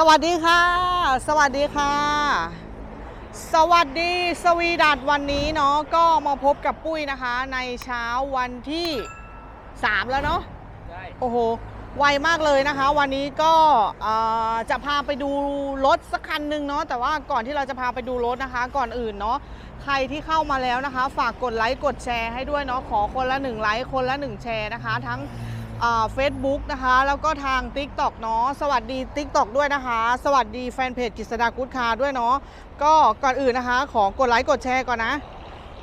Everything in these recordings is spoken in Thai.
สวัสดีค่ะ สวัสดีค่ะ สวัสดีสวีดัตวันนี้เนาะก็มาพบกับปุ้ยนะคะ ในเช้าวันที่ 3 แล้วเนาะใช่โอ้โหไวมากเลยนะคะ วันนี้ก็เอ่อจะพาไปดูรถสักคันหนึ่งเนาะแต่ว่าก่อนที่เราจะพาไปดูรถนะคะ ก่อนอื่นเนาะใครที่เข้ามาแล้วนะคะ ฝากกดไลค์กดแชร์ให้ด้วยเนาะขอคนละ1ไลค์คนละ1แชร์นะคะ ทั้ง เฟซบุ๊กนะคะ แล้วก็ทาง Tik t o อกเนาะสวัสดี Tik t o อกด้วยนะคะ สวัสดีแฟนเพจกิษดากุดคาด้วยเนาะก็ก่อนอื่นนะคะ ขอกดไลค์กดแชร์ก่อนนะ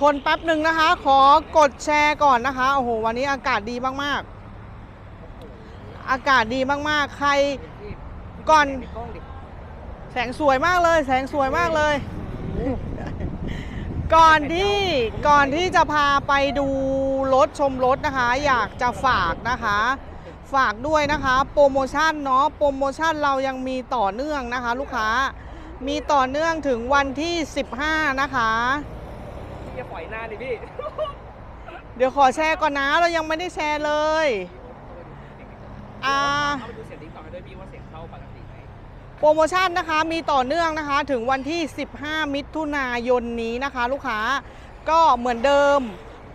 ทนแป๊บหนึ่งนะคะ ขอกดแชร์ก่อนนะคะโอ้โหวันนี้อากาศดีมากๆ อากาศดีมากๆ ใครก่อน แสงสวยมากเลย แสงสวยมากเลย ก่อนที่ก่อนที่จะพาไปดูรถชมรถนะคะ อยากจะฝากนะคะ ฝากด้วยนะคะ โปรโมชั่นเนาะโปรโมชั่นเรายังมีต่อเนื่องนะคะ ลูกค้ามีต่อเนื่องถึงวันที่ 15 นะคะพี่จะปล่อยหน้าดิพี่ เดี๋ยวขอแชร์ก่อนนะ เรายังไม่ได้แชร์เลย อ่า โปรโมชั่นนะคะมีต่อเนื่องนะคะถึงวันที่ 15 มิถุนายนนี้นะคะ ลูกค้าก็เหมือนเดิม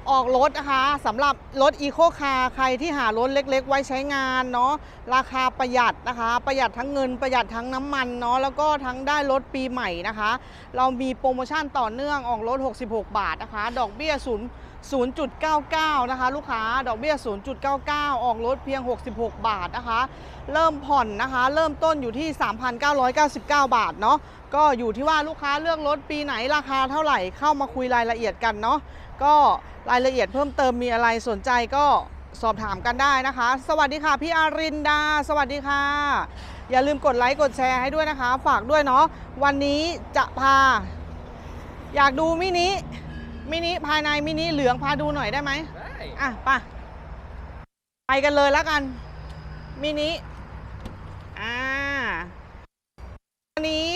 ออกรถนะคะสำหรับรถอีโคคาร์ใครที่หารถเล็ก ๆ ไว้ใช้งานเนาะราคาประหยัดนะคะ ประหยัดทั้งเงินประหยัดทั้งน้ำมันเนาะแล้วก็ทั้งได้รถปีใหม่นะคะ เรามีโปรโมชั่นต่อเนื่องออกรถ 66 บาทนะคะ ดอกเบี้ย0 0.99 นะคะ ลูกค้าดอกเบี้ย 0.99 ออกรถเพียง 66 บาทนะคะ เริ่มผ่อนนะคะ เริ่มต้นอยู่ที่ 3,999 บาทเนาะก็อยู่ที่ว่าลูกค้าเลือกรถปีไหนราคาเท่าไหร่เข้ามาคุยรายละเอียดกันเนาะก็รายละเอียดเพิ่มเติมมีอะไรสนใจก็สอบถามกันได้นะคะ สวัสดีค่ะ พี่อารินดา สวัสดีค่ะ อย่าลืมกดไลค์กดแชร์ให้ด้วยนะคะ ฝากด้วยเนาะวันนี้จะพา อยากดูมินิ มินิภายในมินิเหลืองพาดูหน่อยได้ไหมได้อะไปไปกันเลยแล้วกันมินิอ่าอันนี้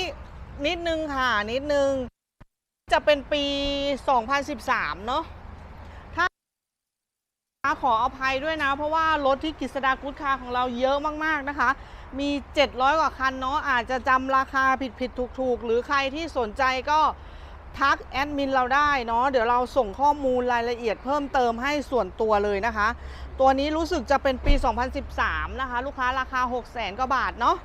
นิดนึงค่ะนิดนึง จะเป็นปี 2013 เนอะถ้าขออภัยด้วยนะ เพราะว่ารถที่กิษดากุดคาของเราเยอะมาก ๆ นะคะ มี 700 กว่าคันเนาะอาจจะจำราคาผิดผิดถูกถูกๆหรือใครที่สนใจก็ ทักแอดมินเราได้เนาะเดี๋ยวเราส่งข้อมูลรายละเอียดเพิ่มเติมให้ส่วนตัวเลยนะคะ ตัวนี้รู้สึกจะเป็นปี 2013 นะคะ ลูกค้าราคา 6 0 0 0 0 0กว่าบาทเนาะ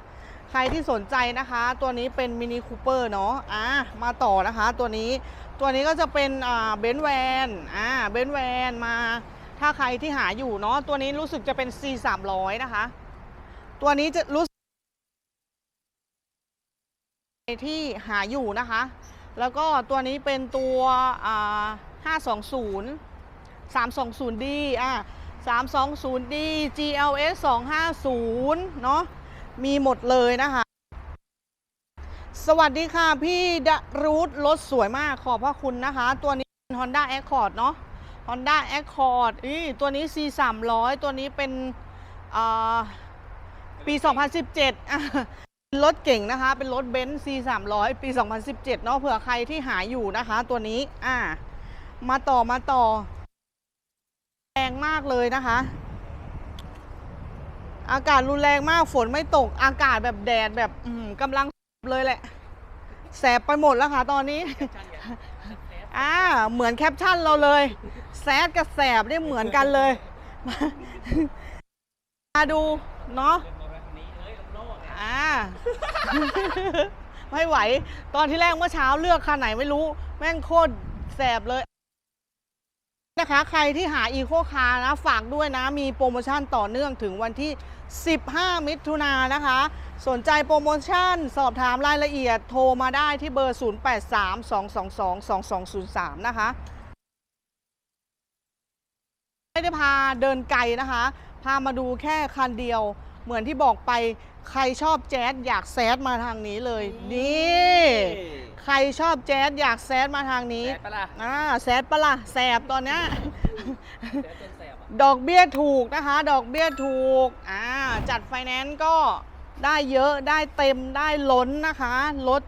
ใครที่สนใจนะคะ ตัวนี้เป็นมินิคูเปอร์เนาะอะมาต่อนะคะ ตัวนี้ตัวนี้ก็จะเป็นอ่าเบนแวนอ่าเบนแวนมา ถ้าใครที่หาอยู่เนาะตัวนี้รู้สึกจะเป็น C 3 0 0นะคะ ตัวนี้จะรู้สึกที่หาอยู่นะคะ แล้วก็ตัวนี้เป็นตัวอ่า520 320D อะ 320D GLS 250 เนาะมีหมดเลยนะคะ สวัสดีค่ะ พี่ดรูทรถสวยมากขอบพระคุณนะคะ ตัวนี้เป็น Honda Accord เนาะ Honda Accord อีตัวนี้ C 300ตัวนี้เป็นปี 2017 รถเก่งนะคะ เป็นรถเบนซ์ C 300ปี 2017 เนาะเผื่อใครที่หาอยู่นะคะ ตัวนี้ อะมาต่อมาต่อแรงมากเลยนะคะ อากาศรุนแรงมากฝนไม่ตก อากาศแบบแดดแบบอื้อหือกำลังเลยแหละ แสบไปหมดแล้วค่ะ ตอนนี้ อ่า เหมือนแคปชั่นเราเลย แซดกับแสบได้เหมือนกันเลย มาดู เนาะ อ่า ไม่ไหว ตอนที่แรกเมื่อเช้าเลือกคันไหนไม่รู้ แม่งโคตรแสบเลย นะคะ ใครที่หาอีโคคาร์นะ ฝากด้วยนะ มีโปรโมชั่นต่อเนื่องถึงวันที่ 15 มิถุนายนนะคะ สนใจโปรโมชั่น สอบถามรายละเอียดโทรมาได้ที่เบอร์ 0832222203 นะคะ ไม่ได้พาเดินไกลนะคะ พามาดูแค่คันเดียวเหมือนที่บอกไป ใครชอบแจ๊สอยากแซดมาทางนี้เลย นี่ ใครชอบแจ๊สอยากแซดมาทางนี้แสบปะล่ะอ่าแซดปะล่ะแสบตอนเนี้ยแสบจนแสบอะดอกเบี้ยถูกนะคะ ดอกเบี้ยถูกอ่าจัดไฟแนนซ์ก็ได้เยอะได้เต็มได้ล้นนะคะรถ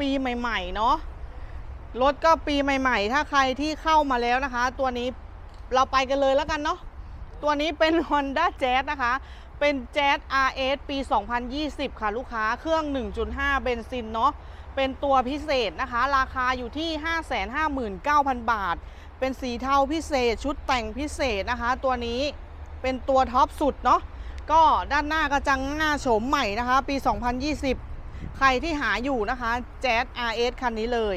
ปีใหม่ๆเนาะรถก็ปีใหม่ ๆ ถ้าใครที่เข้ามาแล้วนะคะ ตัวนี้เราไปกันเลยแล้วกันเนาะตัวนี้เป็น Honda Jazz นะคะ เป็น Jazz RS ปี 2020 ค่ะลูกค้าเครื่อง 1.5 เบนซินเนาะเป็นตัวพิเศษนะคะ ราคาอยู่ที่ 559,000 บาท เป็นสีเทาพิเศษชุดแต่งพิเศษนะคะ ตัวนี้เป็นตัวท็อปสุดเนาะก็ด้านหน้ากระจังหน้าโฉมใหม่นะคะ ปี 2020 ใครที่หาอยู่นะคะ Jazz RS คันนี้เลย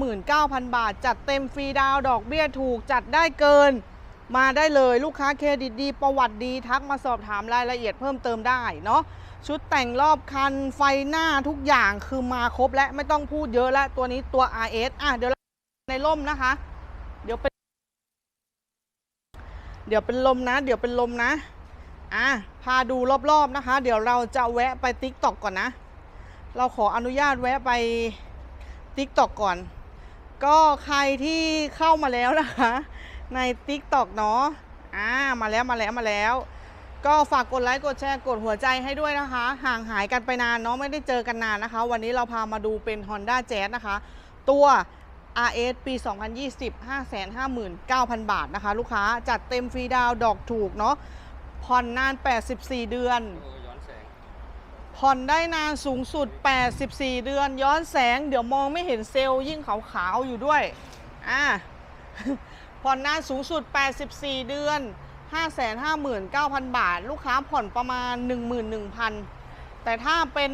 559,000 บาท จัดเต็มฟรีดาวดอกเบี้ยถูกจัดได้เกิน มาได้เลยลูกค้าเครดิตดีประวัติดีทักมาสอบถามรายละเอียดเพิ่มเติมได้เนาะชุดแต่งรอบคันไฟหน้าทุกอย่างคือมาครบและไม่ต้องพูดเยอะแล้วตัวนี้ตัว RS อะเดี๋ยวในร่มนะคะ เดี๋ยวเป็นเดี๋ยวเป็นลมนะ เดี๋ยวเป็นลมนะอะพาดูรอบๆนะคะ เดี๋ยวเราจะแวะไปติ๊กตอกก่อนนะ เราขออนุญาตแวะไปติ๊กตอกก่อน ก็ใครที่เข้ามาแล้วนะคะ ใน Tik t o อกเนาะอ่ามาแล้วมาแล้วมาแล้ว ก็ฝากกดไลค์กดแชร์กดหัวใจให้ด้วยนะคะ ห่างหายกันไปนานเนาะไม่ได้เจอกันนานนะคะ วันนี้เราพามาดูเป็น Honda Jazz นะคะ ตัว RS ปี 2020 559,000 บาทนะคะ ลูกค้าจัดเต็มฟรีดาวน์ดอกถูกเนาะผ่อนนาน 84 เดือนโอ้ย้อนแสงผ่อนได้นานสูงสุด 84 เดือน ย้อนแสง เดี๋ยวมองไม่เห็นเซลล์ยิ่งขาวๆอยู่ด้วย อ่า ผ่อนนานสูงสุด 84 เดือน 559,000 บาท ลูกค้าผ่อนประมาณ 11,000 แต่ถ้าเป็น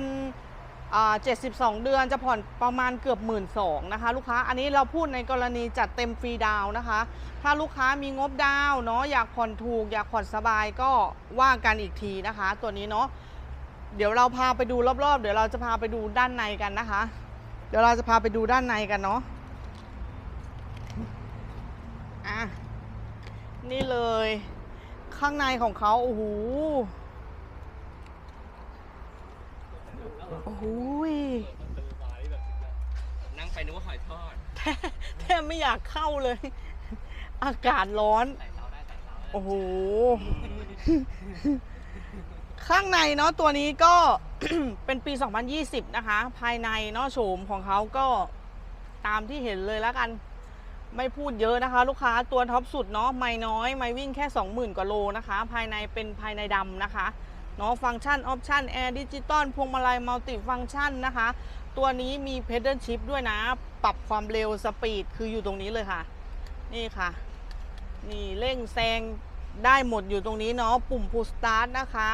72 เดือนจะผ่อนประมาณเกือบ1 2ื่นนะคะ ลูกค้าอันนี้เราพูดในกรณีจัดเต็มฟรีดาวนะคะ ถ้าลูกค้ามีงบดาวเนาะอยากผ่อนถูก อยากผ่อนสบายก็ว่ากันอีกทีนะคะ ตัวนี้เนาะเดี๋ยวเราพาไปดูรอบๆ เดี๋ยวเราจะพาไปดูด้านในกันนะคะ เดี๋ยวเราจะพาไปดูด้านในกันเนาะ อะ นี่เลย ข้างในของเขาโอ้โหโอ้โหยนั่งไปนึกว่าหอยทอดแทบแทบไม่อยากเข้าเลย อากาศร้อนใส่เสาได้ใส่เสาได้โอ้โห ข้างในเนาะตัวนี้ก็เป็นปี 2020 นะคะ ภายในเนาะโฉมของเขาก็ตามที่เห็นเลยแล้วกัน ไม่พูดเยอะนะคะ ลูกค้าตัวท็อปสุดเนาะไม่น้อย ไม่วิ่งแค่ 20,000 กว่าโลนะคะ ภายในเป็นภายในดำนะคะเนาะฟังก์ชันออปชันแอร์ดิจิตอลพวงมาลัยมัลติฟังก์ชันนะคะ ตัวนี้มีเพดเดิลชิพด้วยนะ ปรับความเร็วสปีดคืออยู่ตรงนี้เลยค่ะ นี่ค่ะ นี่เร่งแซงได้หมดอยู่ตรงนี้เนาะปุ่ม push start นะคะ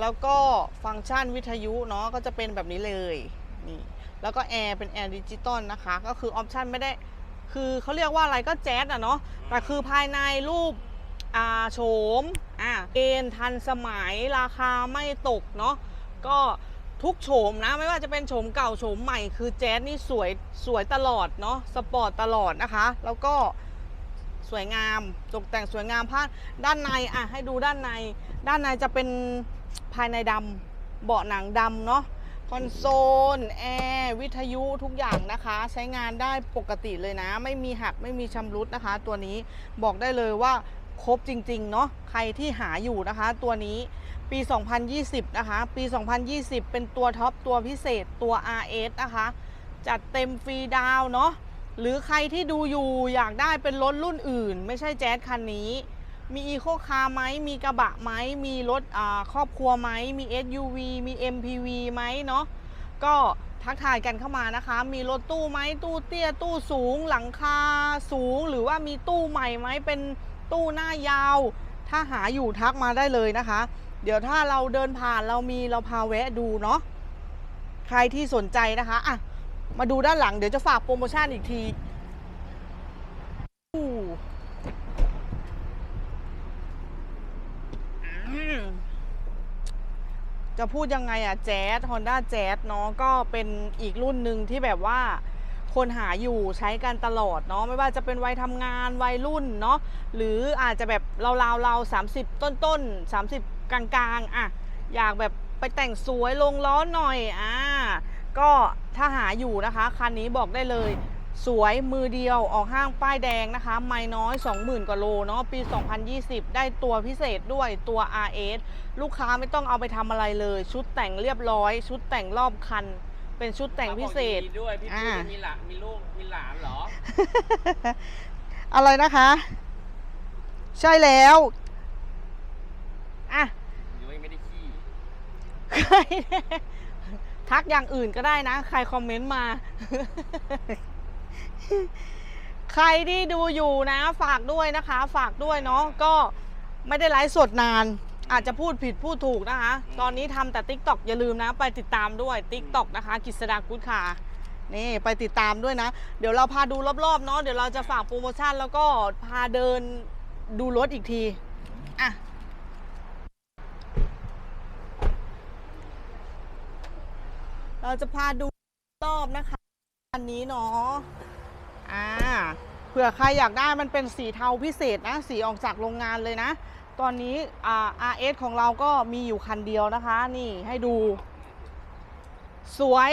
แล้วก็ฟังก์ชันวิทยุเนาะก็จะเป็นแบบนี้เลยนี่แล้วก็แอร์เป็นแอร์ดิจิตอลนะคะ ก็คือออปชันไม่ได้ คือเขาเรียกว่าอะไรก็แจ๊สอะเนาะแต่คือภายในรูปอ่าโฉมอ่าเกณฑ์ทันสมัยราคาไม่ตกเนาะก็ทุกโฉมนะไม่ว่าจะเป็นโฉมเก่าโฉมใหม่คือแจ๊สนี่สวยสวยตลอดเนาะสปอร์ตตลอดนะคะ แล้วก็สวยงามตกแต่งสวยงามผ้าด้านในอะให้ดูด้านใน ด้านในจะเป็นภายในดำเบาะหนังดำเนาะ คอนโซล แอร์ วิทยุทุกอย่างนะคะ ใช้งานได้ปกติเลยนะ ไม่มีหักไม่มีชำรุดนะคะ ตัวนี้บอกได้เลยว่าครบจริง ๆ เนาะใครที่หาอยู่นะคะ ตัวนี้ปี 2020 นะคะ ปี 2020 เป็นตัวท็อปตัวพิเศษตัว RS นะคะ จัดเต็มฟรีดาวเนาะหรือใครที่ดูอยู่อยากได้เป็นรถรุ่นอื่น ไม่ใช่แจ๊สคันนี้ มีอีโคคาร์ไหมมีกระบะไหมมีรถครอบครัวไหมมี SUV มี MPV ไหมเนาะก็ทักทายกันเข้ามานะคะ มีรถตู้ไหมตู้เตี้ยตู้สูงหลังคาสูง หรือว่ามีตู้ใหม่ไหมเป็นตู้หน้ายาว ถ้าหาอยู่ทักมาได้เลยนะคะ เดี๋ยวถ้าเราเดินผ่านเรามีเราพาแวะดูเนาะใครที่สนใจนะคะอะมาดูด้านหลังเดี๋ยวจะฝากโปรโมชั่นอีกทีอู้อืม จะพูดยังไงอะแจ๊ส Honda Jazz เนาะก็เป็นอีกรุ่นหนึ่งที่แบบว่าคนหาอยู่ใช้กันตลอดเนาะไม่ว่าจะเป็นวัยทำงานวัยรุ่นเนาะหรืออาจจะแบบเราเราเราสามสิบต้นต้นสามสิบกลางกลางๆอะอยากแบบไปแต่งสวยลงล้อหน่อยอ่าก็ถ้าหาอยู่นะคะ คันนี้บอกได้เลย สวยมือเดียวออกห้างป้ายแดงนะคะ ไม่น้อย 20,000 กว่าโลเนาะปี 2020 ได้ตัวพิเศษด้วยตัว RS ลูกค้าไม่ต้องเอาไปทำอะไรเลย ชุดแต่งเรียบร้อย ชุดแต่งรอบคัน เป็นชุดแต่งพิเศษขาบอกยินดีด้วย พี่อ่า พี่มีหลานมีลูก มีหลานเหรอ อะไรนะคะ ใช่แล้วอะทักอย่างอื่นก็ได้นะ ใครคอมเมนต์มา ใครที่ดูอยู่นะ ฝากด้วยนะคะ ฝากด้วยเนาะก็ไม่ได้ไลฟ์สดนาน อาจจะพูดผิดพูดถูกนะคะ ตอนนี้ทำแต่ t ิ k t o k อย่าลืมนะ ไปติดตามด้วย t ิ k t o k นะคะกิษดากุ๊ดค่ะนี่ไปติดตามด้วยนะ เดี๋ยวเราพาดูรอบๆเนาะเดี๋ยวเราจะฝากโปรโมชั่นแล้วก็พาเดินดูรถอีกทีอะเราจะพาดูรอบนะคะอันนี้เนาะ อ่าเผื่อใครอยากได้มันเป็นสีเทาพิเศษนะ สีออกจากโรงงานเลยนะ ตอนนี้อ่า RS ของเราก็มีอยู่คันเดียวนะคะ นี่ให้ดู สวย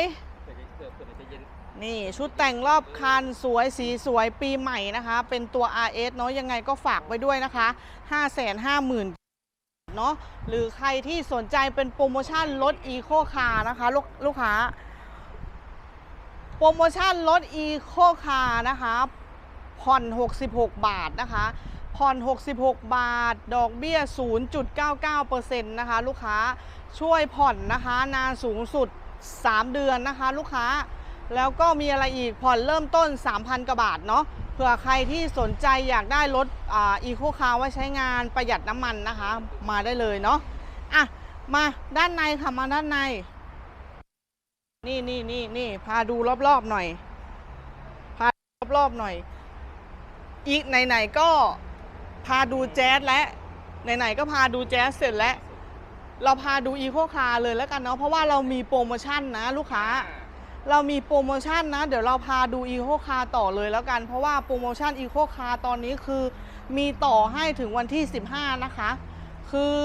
นี่ชุดแต่งรอบคันสวยสีสวยปีใหม่นะคะ เป็นตัว RS เนาะยังไงก็ฝากไว้ด้วยนะคะ 5 5 0 0 0 0เนาะหรือใครที่สนใจเป็นโปรโมชั่นลด Eco Car นะคะ ลูกลูกค้า โปรโมชั่นลด Eco Car นะคะผ่อน 66 บาทนะคะผ่อน 66 บาท ดอกเบี้ย 0.99%นะคะ ลูกค้าช่วยผ่อนนะคะ นานสูงสุด 3 เดือนนะคะ ลูกค้าแล้วก็มีอะไรอีกผ่อนเริ่มต้น 3,000 กว่าบาทเนาะเผื่อใครที่สนใจอยากได้รถอีโคคาร์ไว้ใช้งานประหยัดน้ำมันนะคะ มาได้เลยเนาะอะ มาด้านในค่ะ มาด้านใน นี่นี่นี่นี่พาดูรอบๆหน่อย พารอบๆหน่อย อีกไหนๆก็พาดูแจ๊สและไหนๆก็พาดูแจ๊สเสร็จแล้ว เราพาดูอีโคคาร์เลยแล้วกันเนาะเพราะว่าเรามีโปรโมชั่นนะลูกค้า เรามีโปรโมชั่นนะ เดี๋ยวเราพาดูอีโคคาร์ต่อเลยแล้วกัน เพราะว่าโปรโมชั่นอีโคคาร์ตอนนี้คือมีต่อให้ถึงวันที่ 15 นะคะ คือ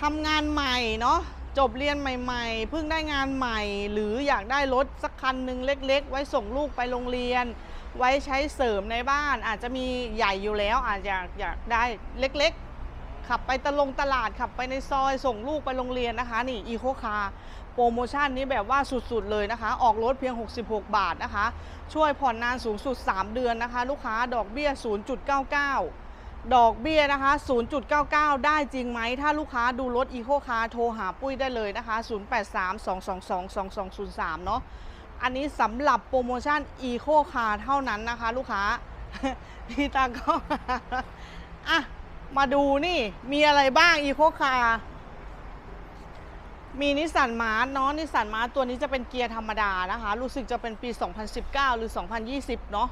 ทำงานใหม่เนาะ จบเรียนใหม่ๆ เพิ่งได้งานใหม่ หรืออยากได้รถสักคันหนึ่งเล็ก ๆ ไว้ส่งลูกไปโรงเรียน ไว้ใช้เสริมในบ้าน อาจจะมีใหญ่อยู่แล้ว อาจจะอยากได้เล็กๆ ขับไปตะลงตลาดขับไปในซอยส่งลูกไปโรงเรียนนะคะ นี่อีโคคาร์โปรโมชั่นนี้แบบว่าสุดๆเลยนะคะ ออกรถเพียง 66 บาทนะคะ ช่วยผ่อนนานสูงสุด 3 เดือนนะคะ ลูกค้าดอกเบี้ย 0.99 ดอกเบี้ยนะคะ 0.99 ได้จริงไหม ถ้าลูกค้าดูรถอีโคคาร์โทรหาปุ้ยได้เลยนะคะ 0832222203 เนาะ อันนี้สำหรับโปรโมชั่นอีโคคาร์เท่านั้นนะคะ ลูกค้า พี่ตาก็อะ มาดูนี่ มีอะไรบ้างอีโคคาร์มีนิสสันมาร์เนาะนิสสันมาร์ตัวนี้จะเป็นเกียร์ธรรมดานะคะ รู้สึกจะเป็นปี 2019 หรือ 2020 เนาะ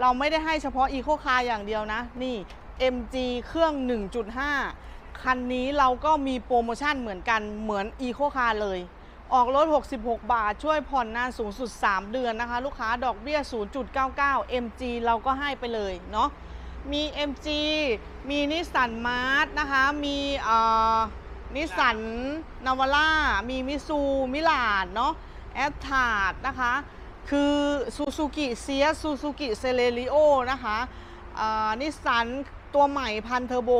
เราไม่ได้ให้เฉพาะอีโคคาร์อย่างเดียวนะ นี่ MG เครื่อง 1.5 คันนี้เราก็มีโปรโมชั่นเหมือนกันเหมือนอีโคคาร์เลย ออกรถ 66 บาท ช่วยผ่อนนานสูงสุด 3 เดือนนะคะ ลูกค้าดอกเบี้ย 0.99 MG เราก็ให้ไปเลยเนาะมี MG มีนิสสันมาร์นะคะ มีนิสสันนาวาร่า มีมิซูมิลาดเนาะแอตทาดนะคะ คือซูซูกิเซียซูซูกิเซเลริโอนะคะนิสสัน ตัวใหม่พันเทอร์โบ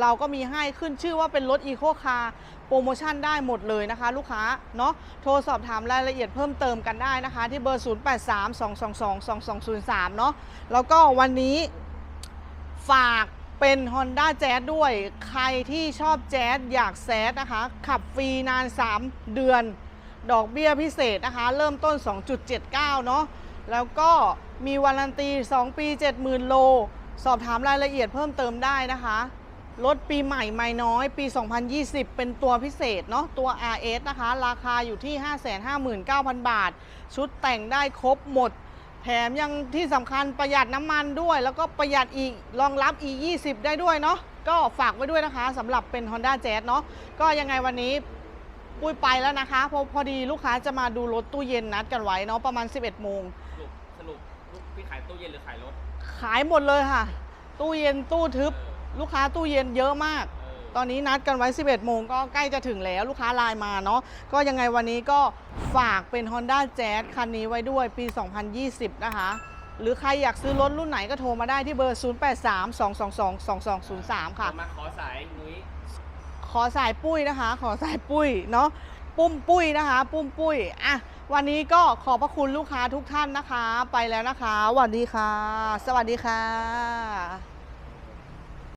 เราก็มีให้ขึ้นชื่อว่าเป็นรถอีโคคาร์โปรโมชั่นได้หมดเลยนะคะ ลูกค้าเนาะโทรสอบถามรายละเอียดเพิ่มเติมกันได้นะคะ ที่เบอร์ 0832222203 เนาะแล้วก็วันนี้ฝากเป็น Honda Jazz ด้วย ใครที่ชอบแจ๊สอยากแซดนะคะ ขับฟรีนาน 3 เดือน ดอกเบี้ยพิเศษนะคะ เริ่มต้น 2.79 เนาะแล้วก็มีวารันตี 2 ปี 70,000 โล สอบถามรายละเอียดเพิ่มเติมได้นะคะรถปีใหม่ไม่น้อยปี 2020 เป็นตัวพิเศษเนาะตัว RS นะคะ ราคาอยู่ที่ 559,000 บาท ชุดแต่งได้ครบหมด แถมยังที่สำคัญประหยัดน้ำมันด้วย แล้วก็ประหยัดอีกรองรับ e 2 0 ได้ด้วยเนาะก็ฝากไว้ด้วยนะคะสำหรับเป็น Honda Jazz เนาะก็ยังไงวันนี้ปุ้ยไปแล้วนะคะพราะพอดีลูกค้าจะมาดูรถตู้เย็นนัดกันไว้เนาะประมาณ 11โมงสรุปสรุปพี่ขายตู้เย็นหรือขายรถ ขายหมดเลยค่ะ ตู้เย็นตู้ทึบเออลูกค้าตู้เย็นเยอะมากเออตอนนี้นัดกันไว้ 11 โมงก็ใกล้จะถึงแล้วลูกค้าไลน์มาเนาะก็ยังไงวันนี้ก็ฝากเป็น Honda Jazz คันนี้ไว้ด้วยปี 2020 นะคะ หรือใครอยากซื้อรถรุ่นไหนก็โทรมาได้ที่เบอร์ 0832222203 ค่ะ มาขอสายนุ้ยขอสายปุ้ยนะคะ ขอสายปุ้ยเนาะปุ้มปุ้ยนะคะ ปุ้มปุ้ยอะ วันนี้ก็ขอบพระคุณลูกค้าทุกท่านนะคะ ไปแล้วนะคะสวัสดีค่ะ สวัสดีค่ะ